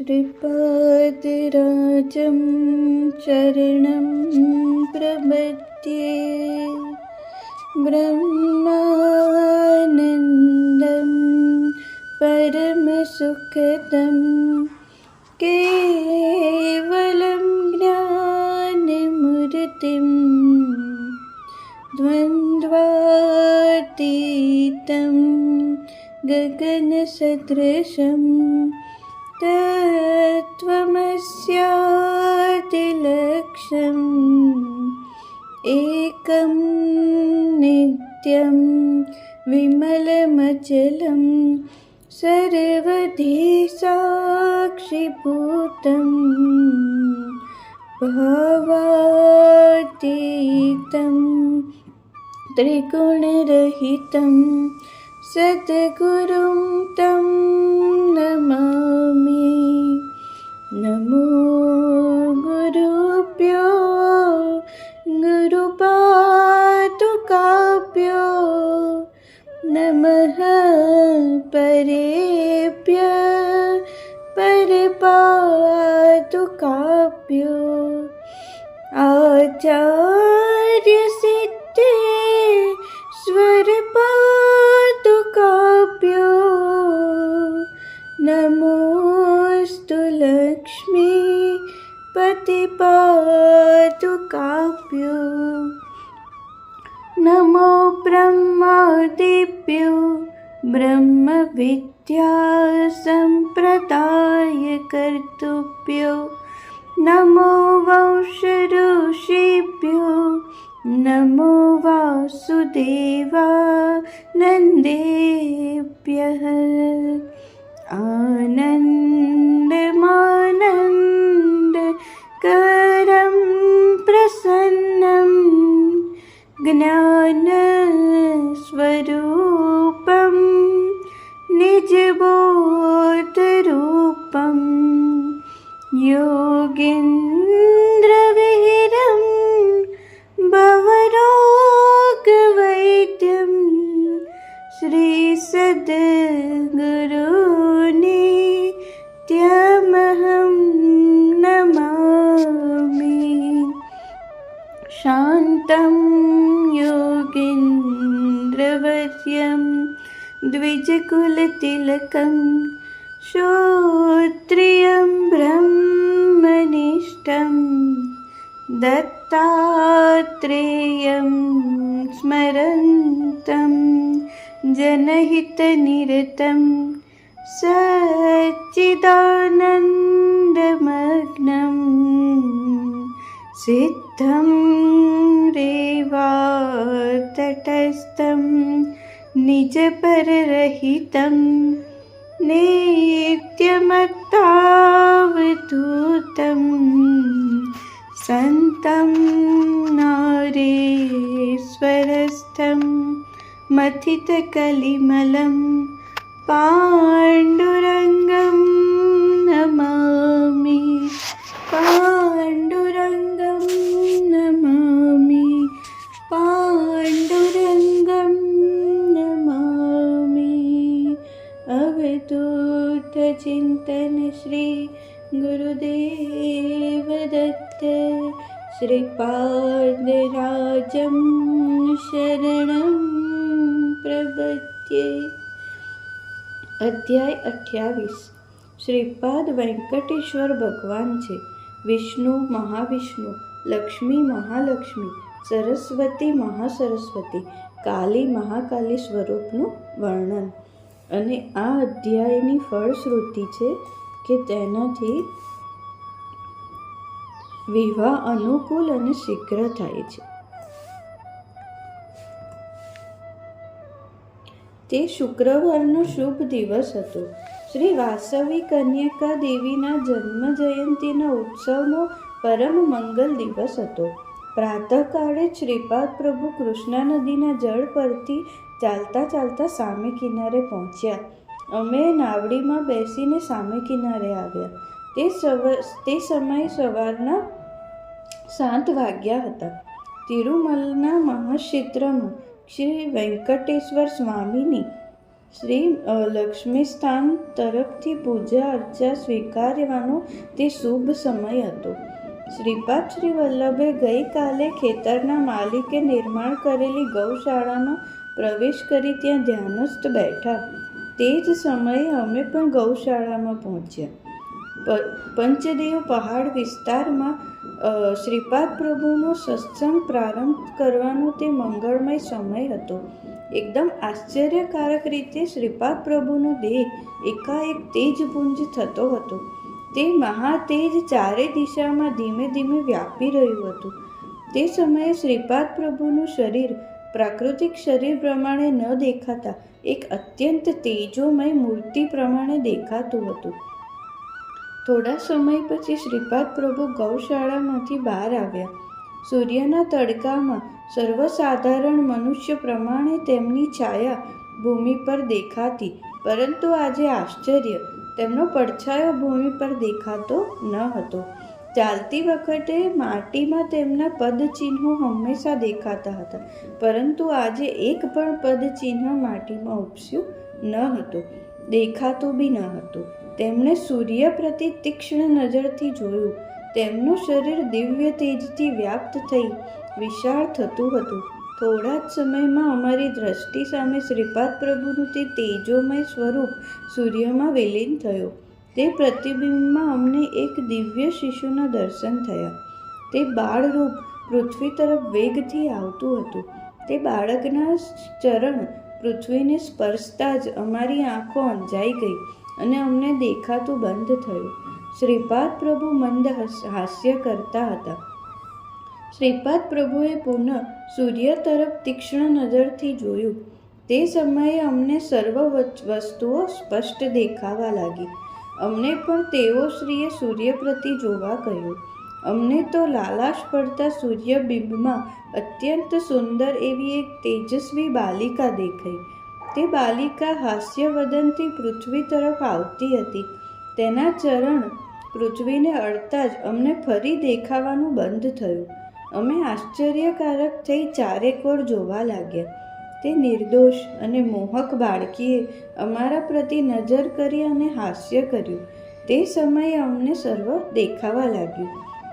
श्रीपादराजं चरणं प्रपद्ये ब्रह्मानन्दं परमसुखदं केवलं ज्ञानमूर्तिं द्वन्द्वातीतं गगनसदृशम् तत्त्वमस्यातिलक्ष्यम् एकं नित्यं विमलमचलं सर्वधी साक्षिभूतं भावातीतं त्रिगुणरहितं सद्गुरुं तं नमामि नमो परे ब्रह्मविद्यासम्प्रदायकर्तृभ्यो नमो वंशऋषिभ्यो नमो वासुदेवानन्देभ्यः आनन्दमानन्दकरं प्रसन्नं ज्ञानस्वरूपं निजबोधरूपं योगीन्द्रविहिरं द्विजकुलतिलकं श्रोत्रियं ब्रह्मनिष्ठं दत्तात्रेयं स्मरन्तं जनहितनिरतं सच्चिदानन्दमग्नम् सिद्धं रेवातटस्थं निजपररहितं नित्यमत्तावधूतं सन्तं नारेश्वरस्थं मथितकलिमलं पाण्डुरङ्गं नमामि पाण्डुरङ्गं ચિંતન શ્રી ગુરુદેવ દત્ત શ્રીપાદરાજમ શરણ પ્રબધ્યે અધ્યાય અઠ્યાવીસ શ્રીપાદ વેંકટેશ્વર ભગવાન છે વિષ્ણુ મહાવિષ્ણુ લક્ષ્મી મહાલક્ષ્મી સરસ્વતી મહાસરસ્વતી કાલી મહાકાલી સ્વરૂપનું વર્ણન અને આ અધ્યાયની ફળશ્રુતિ છે કે તેનાથી વિવાહ અનુકૂળ અને શીઘ્ર થાય છે. તે શુક્રવારનો શુભ દિવસ હતો. શ્રી વાસવી કન્યકા દેવીના જન્મ જયંતિના ઉત્સવનો પરમ મંગલ દિવસ હતો. પ્રાતઃકાળે શ્રીપાદ પ્રભુ કૃષ્ણા નદીના જળ પરથી ચાલતા ચાલતા સામે કિનારે પહોંચ્યા. અમે નાવડીમાં બેસીને સામે કિનારે આવ્યા. તે તે સમયે સવારના સાત વાગ્યા હતા. તિરુમલના મહાક્ષેત્રમાં શ્રી વેંકટેશ્વર સ્વામીની શ્રી લક્ષ્મી સ્થાન તરફથી પૂજા અર્ચા સ્વીકારવાનો તે શુભ સમય હતો. શ્રીપાદ શ્રી વલ્લભે ગઈકાલે ખેતરના માલિકે નિર્માણ કરેલી ગૌશાળાનો પ્રવેશ કરી ત્યાં ધ્યાનસ્થ બેઠા. તે જ સમયે અમે પણ ગૌશાળામાં પહોંચ્યા. પંચદેવ પહાડ વિસ્તારમાં શ્રીપાદ પ્રભુનો સત્સંગ પ્રારંભ કરવાનો તે મંગળમય સમય હતો. એકદમ આશ્ચર્યકારક રીતે શ્રીપાદ પ્રભુનો દેહ એકાએક તેજપુંજ થતો હતો. તે મહાતેજ ચારે દિશામાં ધીમે ધીમે વ્યાપી રહ્યું હતું. તે સમયે શ્રીપાદ પ્રભુનું શરીર પ્રાકૃતિક શરીર પ્રમાણે ન દેખાતા, એક અત્યંત તેજોમય મૂર્તિ પ્રમાણે દેખાતું હતું. થોડા સમય પછી શ્રીપાદ પ્રભુ ગૌશાળામાંથી બહાર આવ્યા. સૂર્યના તડકામાં સર્વસાધારણ મનુષ્ય પ્રમાણે તેમની છાયા ભૂમિ પર દેખાતી, પરંતુ આજે આશ્ચર્ય, તેમનો પડછાયો ભૂમિ પર દેખાતો ન હતો. ચાલતી વખતે માટીમાં તેમના પદચિહ્નો હંમેશા દેખાતા હતા, પરંતુ આજે એક પણ પદચિહ્ન માટીમાં ઉપસ્યું ન હતું, દેખાતું બી ન હતું. તેમણે સૂર્ય પ્રતિ તીક્ષ્ણ નજરથી જોયું. તેમનું શરીર દિવ્ય તેજથી વ્યાપ્ત થઈ વિશાળ થતું હતું. થોડા જ સમયમાં અમારી દ્રષ્ટિ સામે શ્રીપાદ પ્રભુનું તે તેજોમય સ્વરૂપ સૂર્યમાં વિલીન થયું. તે પ્રતિબિંબમાં અમને એક દિવ્ય શિશુના દર્શન થયા. તે બાળરૂપ પૃથ્વી તરફ વેગથી આવતું હતું. તે બાળકના ચરણ પૃથ્વીને સ્પર્શતા જ અમારી આંખો અંજાઈ ગઈ અને અમને દેખાતું બંધ થયું. શ્રીપાદ પ્રભુ મંદ હસ- હાસ્ય કરતા હતા. શ્રીપાદ પ્રભુએ પુનઃ સૂર્ય તરફ તીક્ષ્ણ નજરથી જોયું. તે સમયે અમને સર્વ વસ્તુઓ સ્પષ્ટ દેખાવા લાગી. અમને પણ તેઓ શ્રીએ સૂર્ય પ્રતિ જોવા કહ્યું અમને તો લાલાશ પડતા સૂર્યબિંબમાં અત્યંત સુંદર એવી એક તેજસ્વી બાલિકા દેખાઈ. તે બાલિકા હાસ્યવદનથી પૃથ્વી તરફ આવતી હતી. તેના ચરણ પૃથ્વીને અડતા જ અમને ફરી દેખાવાનું બંધ થયું. અમે આશ્ચર્યકારક થઈ ચારેકોર જોવા લાગ્યા. તે નિર્દોષ અને મોહક બાળકીએ અમારા પ્રતિ નજર કરી અને હાસ્ય કર્યું. તે સમયે અમને સર્વ દેખાવા લાગ્યું.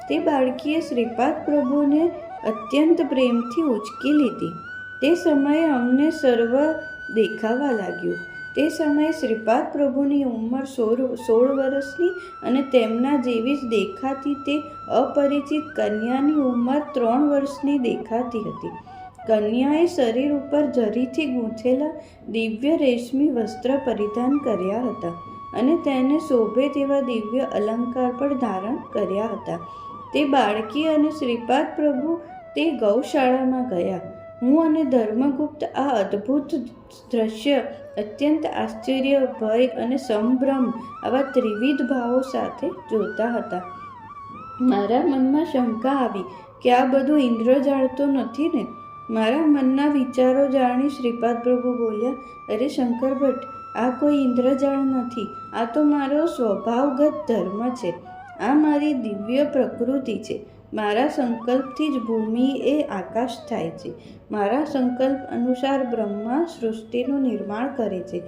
તે બાળકીએ શ્રીપાદ પ્રભુને અત્યંત પ્રેમથી ઉચકી લીધી. તે સમયે અમને સર્વ દેખાવા લાગ્યું. તે સમયે શ્રીપાદ પ્રભુની ઉંમર સોળ સોળ વર્ષની અને તેમના જેવી જ દેખાતી તે અપરિચિત કન્યાની ઉંમર ત્રણ વર્ષની દેખાતી હતી. કન્યાએ શરીર ઉપર જરીથી ગૂંથેલા દિવ્ય રેશમી વસ્ત્ર પરિધાન કર્યા હતા અને તેને શોભે તેવા દિવ્ય અલંકાર પણ ધારણ કર્યા હતા. તે બાળકી અને શ્રીપાદ પ્રભુ તે ગૌશાળામાં ગયા. હું અને ધર્મગુપ્ત આ અદ્ભુત દ્રશ્ય, અત્યંત આશ્ચર્ય, ભય અને સંભ્રમ આવા ત્રિવિધ ભાવો સાથે જોતા હતા. મારા મનમાં શંકા આવી કે આ બધું ઇન્દ્રજાળ તો નથી ને? મારા મનના વિચારો જાણી શ્રીપાદ પ્રભુ બોલ્યા, અરે શંકર ભટ્ટ, આ કોઈ ઇન્દ્રજાળ નથી. આ તો મારો સ્વભાવગત ધર્મ છે. આ મારી દિવ્ય પ્રકૃતિ છે. મારા સંકલ્પથી જ ભૂમિ એ આકાશ થાય છે. મારા સંકલ્પ અનુસાર બ્રહ્મા સૃષ્ટિનું નિર્માણ કરે છે.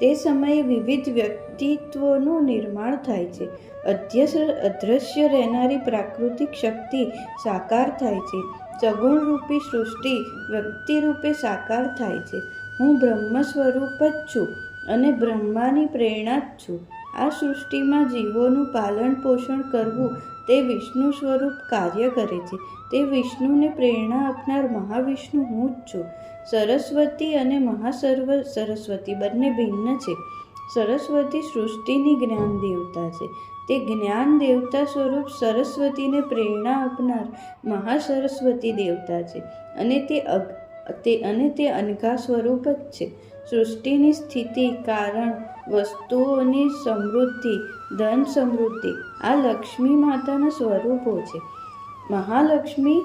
તે સમયે વિવિધ વ્યક્તિત્વોનું નિર્માણ થાય છે. અધ્યસ, અદ્રશ્ય રહેનારી પ્રાકૃતિક શક્તિ સાકાર થાય છે. સગુણરૂપી સૃષ્ટિ વ્યક્તિરૂપે સાકાર થાય છે. હું બ્રહ્મ સ્વરૂપ જ છું અને બ્રહ્માની પ્રેરણા જ છું. આ સૃષ્ટિમાં જીવોનું પાલન પોષણ કરવું તે વિષ્ણુ સ્વરૂપ કાર્ય કરે છે. તે વિષ્ણુને પ્રેરણા આપનાર મહાવિષ્ણુ હું જ છું. સરસ્વતી અને મહાસર્વ સરસ્વતી બંને ભિન્ન છે. સરસ્વતી સૃષ્ટિની જ્ઞાન દેવતા છે. તે જ્ઞાન દેવતા સ્વરૂપ સરસ્વતીને પ્રેરણા આપનાર મહાસરસ્વતી દેવતા છે. અને તે અગ, તે, અને તે અનઘા સ્વરૂપ જ છે. સૃષ્ટિની સ્થિતિ, કારણ વસ્તુઓની સમૃદ્ધિ, ધન સમૃદ્ધિ, આ લક્ષ્મી માતાના સ્વરૂપો છે. મહાલક્ષ્મી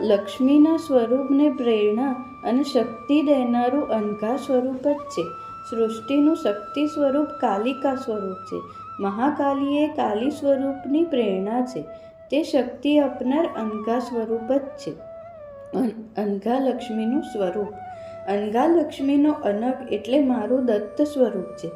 લક્ષ્મીના સ્વરૂપને પ્રેરણા અને શક્તિ દેનારું અનઘા સ્વરૂપ જ છે. સૃષ્ટિનું શક્તિ સ્વરૂપ કાલિકા સ્વરૂપ છે. મહાકાલી એ કાલી સ્વરૂપની પ્રેરણા છે. તે શક્તિ આપનાર અનઘા સ્વરૂપ જ છે. અન- અનઘા લક્ષ્મીનું સ્વરૂપ. અનગાલક્ષ્મીનો અનગ એટલે મારું દત્ત સ્વરૂપ છે.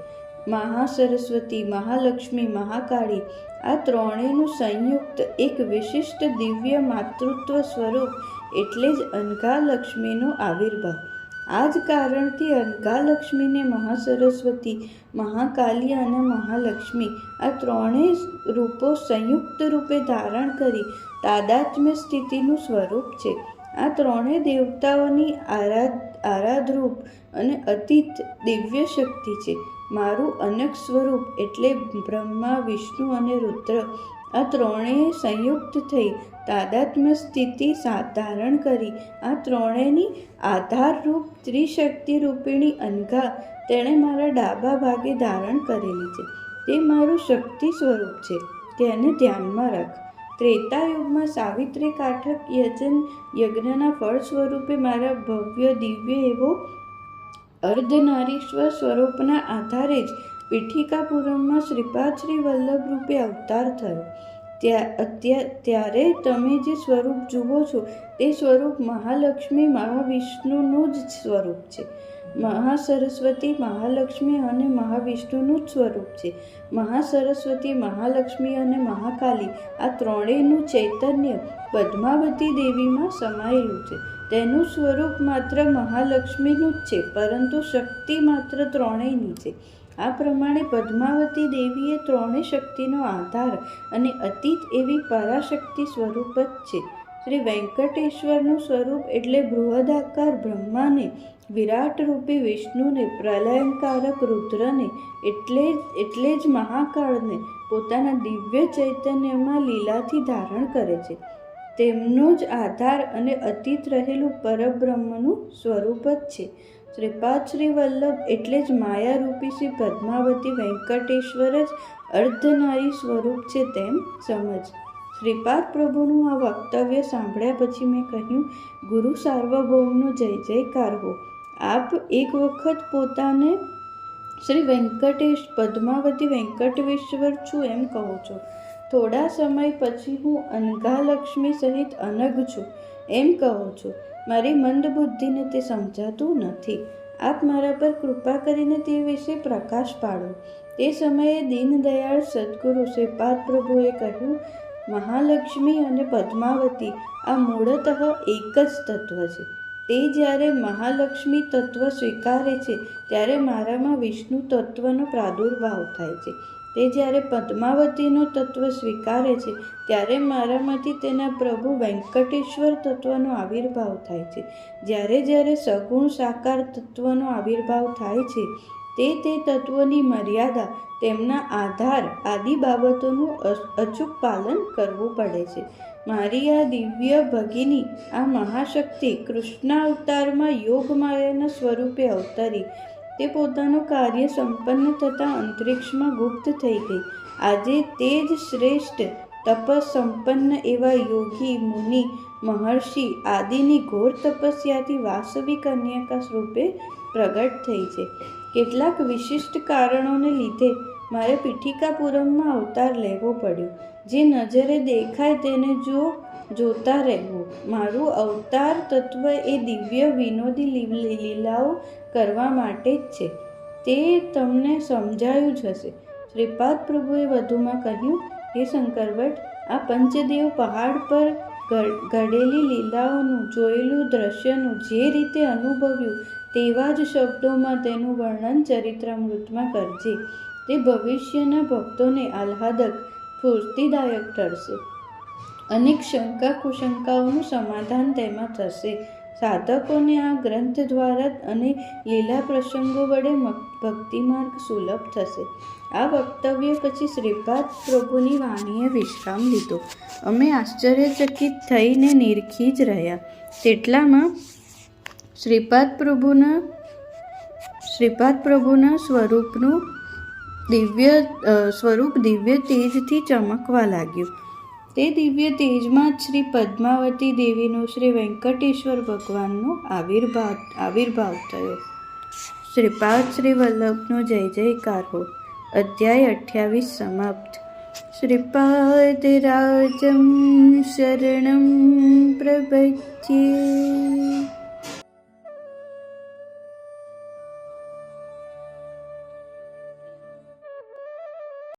મહાસરસ્વતી, મહાલક્ષ્મી, મહાકાળી આ ત્રણેયનું સંયુક્ત એક વિશિષ્ટ દિવ્ય માતૃત્વ સ્વરૂપ એટલે જ અનગાલક્ષ્મીનો આવિર્ભાવ. આ જ કારણથી અંગાલક્ષ્મીને મહાસરસ્વતી, મહાકાલી અને મહાલક્ષ્મી આ ત્રણેય રૂપો સંયુક્ત રૂપે ધારણ કરી તાદાત્મ્ય સ્થિતિનું સ્વરૂપ છે. આ ત્રણેય દેવતાઓની આરાધ, આરાધરૂપ અને અતીત દિવ્ય શક્તિ છે. મારું અનક સ્વરૂપ એટલે બ્રહ્મા, વિષ્ણુ અને રુદ્ર આ ત્રણેય સંયુક્ત થઈ તાદાત્મ્ય સ્થિતિ ધારણ કરી. આ ત્રણેયની આધારરૂપ ત્રિશક્તિ રૂપિણી અનઘા તેણે મારા ડાબા ભાગે ધારણ કરેલી છે. તે મારું શક્તિ સ્વરૂપ છે. તેને ધ્યાનમાં રાખ. ત્રેતાયુગમાં સાવિત્રી કાઠક યજન યજ્ઞના ફળ સ્વરૂપે મારા ભવ્ય દિવ્ય એવો અર્ધનારીશ્વર સ્વરૂપના આધારે જ પીઠિકાપુરમમાં શ્રીપાદ શ્રી વલ્લભ રૂપે અવતાર થયો. ત્યારે તમે જે સ્વરૂપ જુઓ છો, તે સ્વરૂપ મહાલક્ષ્મી, મહાવિષ્ણુનું જ સ્વરૂપ છે. મહાસરસ્વતી, મહાલક્ષ્મી અને મહાવિષ્ણુનું જ સ્વરૂપ છે. મહાસરસ્વતી, મહાલક્ષ્મી અને મહાકાલી આ ત્રણેયનું ચૈતન્ય પદ્માવતી દેવીમાં સમાયેલું છે. તેનું સ્વરૂપ માત્ર મહાલક્ષ્મીનું જ છે, પરંતુ શક્તિ માત્ર ત્રણેયની છે. આ પ્રમાણે પદ્માવતી દેવીએ ત્રણેય શક્તિનો આધાર અને અતીત એવી પરાશક્તિ સ્વરૂપ જ છે. શ્રી વેંકટેશ્વરનું સ્વરૂપ એટલે બૃહદાકાર બ્રહ્માને વિરાટ રૂપી વિષ્ણુને, પ્રલયંકારક રુદ્રને, એટલે એટલે જ મહાકાળને, પોતાના દિવ્ય ચૈતન્યમાં લીલાથી ધારણ કરે છે. તેમનો જ આધાર અને અતીત રહેલું પરબ્રહ્મનું સ્વરૂપ જ છે. શ્રીપાદ શ્રી વલ્લભ એટલે જ માયારૂપી શ્રી પદ્માવતી વેંકટેશ્વર જ અર્ધનારી સ્વરૂપ છે તેમ સમજ. શ્રીપાદ પ્રભુનું આ વક્તવ્ય સાંભળ્યા પછી મેં કહ્યું, ગુરુ સાર્વભૌમનો જય જયકાર હો. આપ એક વખત પોતાને શ્રી વેંકટેશ, પદ્માવતી વેંકટેશ્વર છું એમ કહો છો. થોડા સમય પછી હું અનઘાલક્ષ્મી સહિત અનગ છું. એમ કહો છો, મારી મંદ બુદ્ધિને તે સમજાતું નથી. આપ મારા પર કૃપા કરીને તે વિશે પ્રકાશ પાડો. તે સમયે દીનદયાળ સદગુરુ શ્રીપાદ પ્રભુએ કહ્યું, મહાલક્ષ્મી અને પદ્માવતી, આ મૂળતઃ એક જ તત્વ છે. તે જ્યારે મહાલક્ષ્મી તત્વ સ્વીકારે છે, ત્યારે મારામાં વિષ્ણુ તત્વનો પ્રાદુર્ભાવ થાય છે. તે જ્યારે પદ્માવતીનું તત્વ સ્વીકારે છે, ત્યારે મારામાંથી તેના પ્રભુ વેંકટેશ્વર તત્વનો આવિર્ભાવ થાય છે. જ્યારે જ્યારે સગુણ સાકાર તત્વનો આવિર્ભાવ થાય છે, તે તે તત્વોની મર્યાદા, તેમના આધાર આદિ બાબતોનું અચૂક પાલન કરવું પડે છે. મારી આ દિવ્ય ભગિની, આ મહાશક્તિ કૃષ્ણ અવતારમાં યોગ માયાના સ્વરૂપે અવતરી તે પોતાનું કાર્ય સંપન્ન થતાં અંતરિક્ષમાં ગુપ્ત થઈ ગઈ. આજે તે જ શ્રેષ્ઠ તપસ સંપન્ન એવા યોગી, મુનિ, મહર્ષિ આદિની ઘોર તપસ્યાથી વાસવી કન્યકા સ્વરૂપે પ્રગટ થઈ છે. કેટલાક વિશિષ્ટ કારણોને લીધે મારે પીઠિકાપુરમમાં અવતાર લેવો પડ્યો. જે નજરે દેખાય તેને જો જોતા રહેવું. મારું અવતાર તત્વ એ દિવ્ય વિનોદી લીલ- લીલાઓ કરવા માટે જ છે. તે તમને સમજાયું જ હશે. શ્રીપાદ પ્રભુએ વધુમાં કહ્યું, હે શંકર ભટ્ટ આ પંચદેવ પહાડ પર ઘડેલી લીલાઓનું, જોયેલું દ્રશ્યનું જે રીતે અનુભવ્યું, તેવા જ શબ્દોમાં તેનું વર્ણન ચરિત્રામૃતમાં કરજે. તે ભવિષ્યના ભક્તોને આહ્લાદક સ્ફૂર્તિદાયક ઠરશે. અનેક શંકા, કુશંકાઓનું સમાધાન તેમાં થશે. સાધકોને આ ગ્રંથ દ્વારા અને લીલા પ્રસંગો વડે ભક્તિ ભક્તિમાર્ગ સુલભ થશે. આ વક્તવ્ય પછી શ્રીપાદ પ્રભુની વાણીએ વિશ્રામ લીધો. અમે આશ્ચર્યચકિત થઈને નિરખી જ રહ્યા. તેટલામાં શ્રીપાદ પ્રભુના શ્રીપાદ પ્રભુના સ્વરૂપનું દિવ્ય સ્વરૂપ દિવ્ય તેજથી ચમકવા લાગ્યું. તે દિવ્ય તેજમાં શ્રી પદ્માવતી દેવીનો શ્રી વેંકટેશ્વર ભગવાનનો આવિર્ભાવ આવિર્ભાવ થયો. શ્રીપાદ શ્રી વલ્લભનો જય જયકાર. હો અધ્યાય અઠ્યાવીસ સમાપ્ત. શ્રીપાદરાજમ શરણમ પ્રપદ્યે